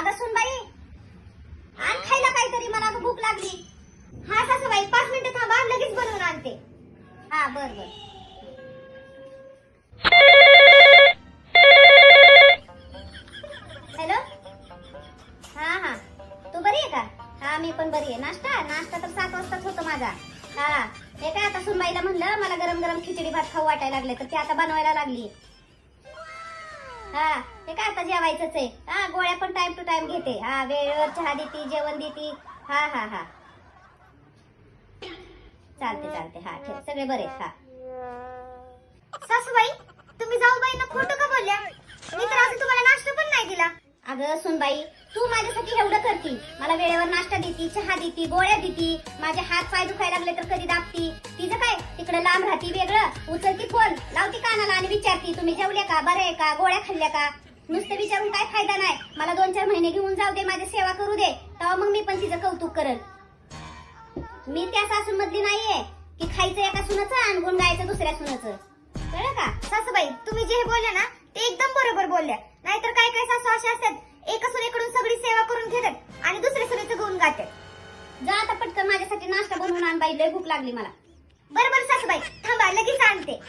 अगं सुनबाई आण खायला काहीतरी मला अगं भूक लागली. हा सासूबाई पाच मिनिटं थांबा लगेच बनवून आणते. हा बर बर. हॅलो? हा हा. तू बरी आहे का? हा मी पण बरी आहे. नाश्ता? नाश्ता तर सात वाजताच होतो माझा. हा. हे काय आता सुनबाईला म्हणलं मला गरम गरम खिचडी भात खाऊ वाटायला लागले तर ती आता बनवायला लागली हा ते काय आता जेवायचंच आहे. हा गोळ्या पण टाइम टू टाइम घेते. हा वेळेवर चहा देते जेवण देते. हा हा हा. चालते चालते. हा ठेव. सगळे बरे आहेत, हा. सासूबाई तुम्ही जाऊबाईंना खोटं का बोलल्या? मी तर अजून तुम्हाला नाश्ता पण नाही दिला. अगं सुनबाई तू माझ्यासाठी एवढं करती. मला वेळेवर नाश्ता देती चहा देती गोळ्या देती. माझे हात पाय दुखायला लागले तर कधी दाबती? तिचं काय? तिकडे लांब राहती वेगळं. उचलती फोन. लावती कानाला आणि विचारती तुम्ही जेवल्या का? बरं आहे का? गोळ्या खाल्ल्या का? नुसतं विचारून काय फायदा नाही. मला दोन चार महिने घेऊन जाऊ दे माझी सेवा करू दे. तेव्हा मग मी पण तिचं कौतुक करल. मी त्या सासून मधली नाहीये की खायचं एका सुनाचं आणि गुण गायचं दुसऱ्या सुनाचं. कळलं का? सासूबाई तुम्ही जे बोलल्या ना ते एकदम बरोबर बोलल्या. नाहीतर काय काय सासू असे असतात एका सुनेकडून सगळी सेवा करून घेतात आणि दुसऱ्या सुनेचं गुण गातात. जा आता पटकन माझ्यासाठी नाश्ता बनवून आण बाई लय भूक लागली मला. बरं बरं सासूबाई थांबा लगेच आणते.